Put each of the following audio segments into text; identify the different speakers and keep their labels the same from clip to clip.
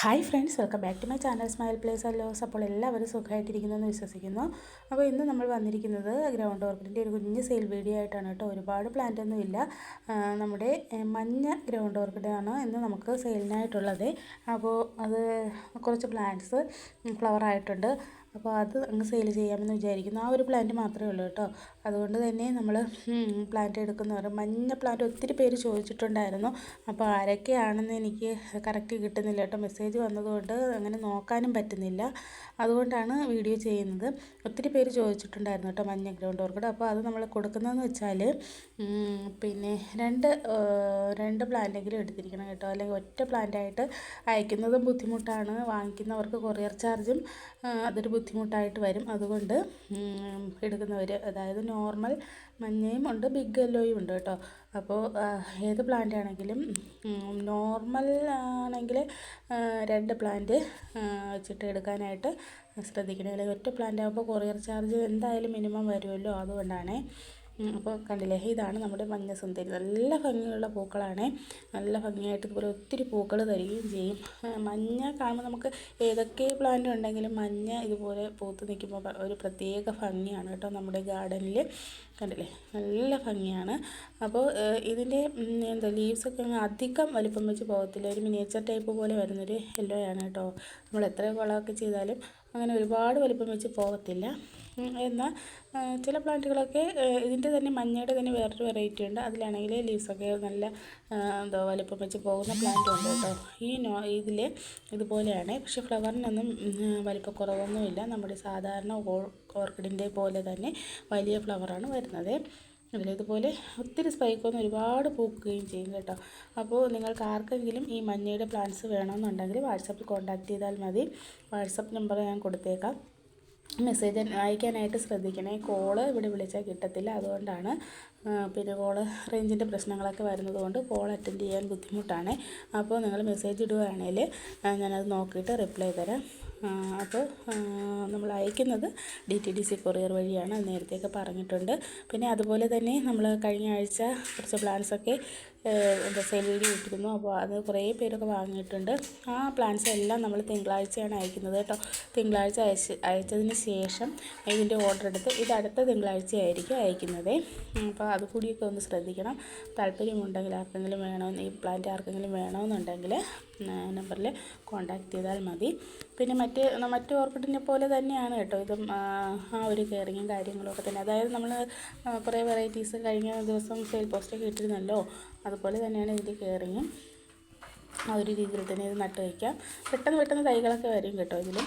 Speaker 1: Hi friends welcome back to my channel smile place അല്ലോസ് അപ്പോൾ എല്ലാവരും സുഖമായിട്ടിരിക്കുന്നു എന്ന് വിശ്വസിക്കുന്നു. അപ്പോൾ ഇന്ന് നമ്മൾ വന്നിരിക്കുന്നത് ഗ്രൗണ്ട് ഓർക്കിഡിന്റെ ഒരു കുഞ്ഞ് സെയിൽ വീഡിയോ ആയിട്ടാണ് കേട്ടോ. ഒരുപാട് പ്ലാന്റ് ഒന്നും ഇല്ല. നമ്മുടെ മഞ്ഞ ഗ്രൗണ്ട് ഓർക്കിഡാണ് ഇന്ന് നമുക്ക് സെയിലിനായിട്ടുള്ളത്. അപ്പോൾ അത് കുറച്ച് പ്ലാന്റ്സ് ഫ്ലവർ ആയിട്ടുണ്ട്. അപ്പോൾ അത് അങ്ങ് സെയിൽ ചെയ്യാമെന്ന് വിചാരിക്കുന്നു. ആ ഒരു പ്ലാന്റ് മാത്രമേ ഉള്ളൂ കേട്ടോ. അതുകൊണ്ട് തന്നെ നമ്മൾ പ്ലാന്റ് എടുക്കുന്നവർ മഞ്ഞ പ്ലാന്റ് ഒത്തിരി പേര് ചോദിച്ചിട്ടുണ്ടായിരുന്നു. അപ്പോൾ ആരൊക്കെയാണെന്ന് എനിക്ക് കറക്റ്റ് കിട്ടുന്നില്ല കേട്ടോ. മെസ്സേജ് വന്നതുകൊണ്ട് അങ്ങനെ നോക്കാനും പറ്റുന്നില്ല. അതുകൊണ്ടാണ് വീഡിയോ ചെയ്യുന്നത്. ഒത്തിരി പേര് ചോദിച്ചിട്ടുണ്ടായിരുന്നു കേട്ടോ മഞ്ഞ ഗ്രൗണ്ട് ഓർക്കിഡ് അപ്പോൾ അത് നമ്മൾ കൊടുക്കുന്നതെന്ന് വെച്ചാൽ പിന്നെ രണ്ട് രണ്ട് പ്ലാന്റെങ്കിലും എടുത്തിരിക്കണം കേട്ടോ. അല്ലെങ്കിൽ ഒറ്റ പ്ലാന്റായിട്ട് അയക്കുന്നതും ബുദ്ധിമുട്ടാണ്. വാങ്ങിക്കുന്നവർക്ക് കൊറിയർ ചാർജും അതൊരു ബുദ്ധിമുട്ടായിട്ട് വരും. അതുകൊണ്ട് എടുക്കുന്നവർ അതായത് നോർമൽ മഞ്ഞയും ഉണ്ട് ബിഗ് യെല്ലോയും ഉണ്ട് കേട്ടോ. അപ്പോൾ ഏത് പ്ലാന്റ് ആണെങ്കിലും നോർമൽ ആണെങ്കിൽ രണ്ട് പ്ലാന്റ് വെച്ചിട്ട് എടുക്കാനായിട്ട് ശ്രദ്ധിക്കണം. അല്ലെങ്കിൽ ഒറ്റ പ്ലാന്റ് ആകുമ്പോൾ കൊറിയർ ചാർജ് എന്തായാലും മിനിമം വരുമല്ലോ അതുകൊണ്ടാണേ. അപ്പോൾ കണ്ടില്ലേ? ഇതാണ് നമ്മുടെ മഞ്ഞസുന്ദരി നല്ല ഭംഗിയുള്ള പൂക്കളാണ്. നല്ല ഭംഗിയായിട്ട് ഇതുപോലെ ഒത്തിരി പൂക്കൾ തരികയും ചെയ്യും. മഞ്ഞ കാണുമ്പോൾ നമുക്ക് ഏതൊക്കെ പ്ലാന്റ് ഉണ്ടെങ്കിലും മഞ്ഞ ഇതുപോലെ പൂത്ത് നിൽക്കുമ്പോൾ ഒരു പ്രത്യേക ഭംഗിയാണ് കേട്ടോ നമ്മുടെ ഗാർഡനിൽ കണ്ടില്ലേ? നല്ല ഭംഗിയാണ്. അപ്പോൾ ഇതിന്റെ എന്താ ലീവ്സൊക്കെ അധികം വലിപ്പം വെച്ച് പോകത്തില്ല. ഒരു മിനിയേച്ചർ ടൈപ്പ് പോലെ വരുന്നൊരു യെല്ലോ കേട്ടോ. നമ്മൾ എത്ര വളമൊക്കെ ചെയ്താലും അങ്ങനെ ഒരുപാട് വലിപ്പം വെച്ച് പോകത്തില്ല. എന്നാൽ ചില പ്ലാന്റുകളൊക്കെ ഇതിന്റെ തന്നെ മഞ്ഞയുടെ തന്നെ വേറൊരു വെറൈറ്റി ഉണ്ട്. അതിലാണെങ്കിൽ ലീവ്സൊക്കെ നല്ല എന്തോ വലിപ്പം വെച്ച് പോകുന്ന പ്ലാന്റ് ഉണ്ട് കേട്ടോ. ഈ നോ ഇതിൽ ഇതുപോലെയാണ്. പക്ഷേ ഫ്ലവറിനൊന്നും വലിപ്പക്കുറവൊന്നുമില്ല. നമ്മുടെ സാധാരണ ഓർക്കിഡിന്റെ പോലെ തന്നെ വലിയ ഫ്ലവറാണ് വരുന്നത്. ഇതുപോലെ ഒത്തിരി സ്പൈക്കൊന്നും ഒരുപാട് പൂക്കുകയും ചെയ്യും കേട്ടോ. അപ്പോൾ നിങ്ങൾക്ക് ആർക്കെങ്കിലും ഈ മഞ്ഞയുടെ പ്ലാന്റ്സ് വേണമെന്നുണ്ടെങ്കിൽ വാട്സപ്പിൽ കോൺടാക്റ്റ് ചെയ്താൽ മതി. വാട്സപ്പ് നമ്പർ ഞാൻ കൊടുത്തേക്കാം. മെസ്സേജ് അയക്കാനായിട്ട് ശ്രദ്ധിക്കണേ. കോൾ ഇവിടെ വിളിച്ചാൽ കിട്ടത്തില്ല. അതുകൊണ്ടാണ് പിന്നെ കോൾ റേഞ്ചിന്റെ പ്രശ്നങ്ങളൊക്കെ വരുന്നത് കൊണ്ട് കോൾ അറ്റൻഡ് ചെയ്യാൻ ബുദ്ധിമുട്ടാണ്. അപ്പോൾ നിങ്ങൾ മെസ്സേജ് ഇടുകയാണെങ്കിൽ ഞാനത് നോക്കിയിട്ട് റിപ്ലൈ തരാം. അപ്പോൾ നമ്മൾ അയക്കുന്നത് D T D C courier വഴിയാണ്. നേരത്തെയൊക്കെ പറഞ്ഞിട്ടുണ്ട്. പിന്നെ അതുപോലെ തന്നെ നമ്മൾ കഴിഞ്ഞ ആഴ്ച കുറച്ച് പ്ലാൻസൊക്കെ വീഡിയോ ഇട്ടിരുന്നു. അപ്പോൾ അത് കുറേ പേരൊക്കെ വാങ്ങിയിട്ടുണ്ട്. ആ പ്ലാൻസ് എല്ലാം നമ്മൾ തിങ്കളാഴ്ചയാണ് അയക്കുന്നത് കേട്ടോ. തിങ്കളാഴ്ച അയച്ച് അയച്ചതിന് ശേഷം ഇതിന്റെ ഓർഡർ എടുത്ത് ഇത് അടുത്ത തിങ്കളാഴ്ച ആയിരിക്കും അയക്കുന്നത് അപ്പോൾ അത് കൂടിയൊക്കെ ഒന്ന് ശ്രദ്ധിക്കണം. താല്പര്യമുണ്ടെങ്കിൽ ആർക്കെങ്കിലും വേണമെന്ന് ഈ പ്ലാന്റ് ആർക്കെങ്കിലും വേണമെന്നുണ്ടെങ്കിൽ നമ്പറിൽ കോൺടാക്റ്റ് ചെയ്താൽ മതി. പിന്നെ മറ്റ് മറ്റ് ഓർക്കിഡിനെ പോലെ തന്നെയാണ് കേട്ടോ. ഇതും ആ ഒരു കെയറിങ്ങും കാര്യങ്ങളൊക്കെ തന്നെ. അതായത് നമ്മൾ കുറേ വെറൈറ്റീസ് കഴിഞ്ഞ ദിവസം സെയിൽ പോസ്റ്റൊക്കെ ഇട്ടിരുന്നല്ലോ. അതുപോലെ തന്നെയാണ് ഇതിന്റെ കെയറിങ്ങും. ആ ഒരു രീതിയിൽ തന്നെ ഇത് നട്ട് വയ്ക്കാം. പെട്ടെന്ന് പെട്ടെന്ന് തൈകളൊക്കെ വരും കേട്ടോ ഇതിൽ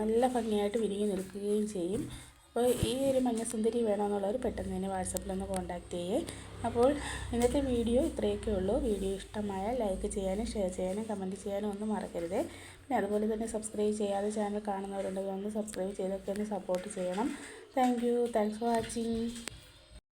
Speaker 1: നല്ല ഭംഗിയായിട്ട് വിരിഞ്ഞ് നിൽക്കുകയും ചെയ്യും. അപ്പോൾ ഈ ഒരു മഞ്ഞസുന്ദരി വേണമെന്നുള്ളവർ പെട്ടെന്ന് തന്നെ വാട്സപ്പിലൊന്ന് കോൺടാക്റ്റ് ചെയ്യേ. അപ്പോൾ ഇന്നത്തെ വീഡിയോ ഇത്രയൊക്കെ ഉള്ളൂ. വീഡിയോ ഇഷ്ടമായ ലൈക്ക് ചെയ്യാനും ഷെയർ ചെയ്യാനും കമന്റ് ചെയ്യാനും ഒന്നും മറക്കരുത്. പിന്നെ അതുപോലെ തന്നെ സബ്സ്ക്രൈബ് ചെയ്യാതെ ചാനൽ കാണുന്നവരുണ്ടെങ്കിൽ ഒന്ന് സബ്സ്ക്രൈബ് ചെയ്തൊക്കെ ഒന്ന് സപ്പോർട്ട് ചെയ്യണം. Thank you. Thanks for watching.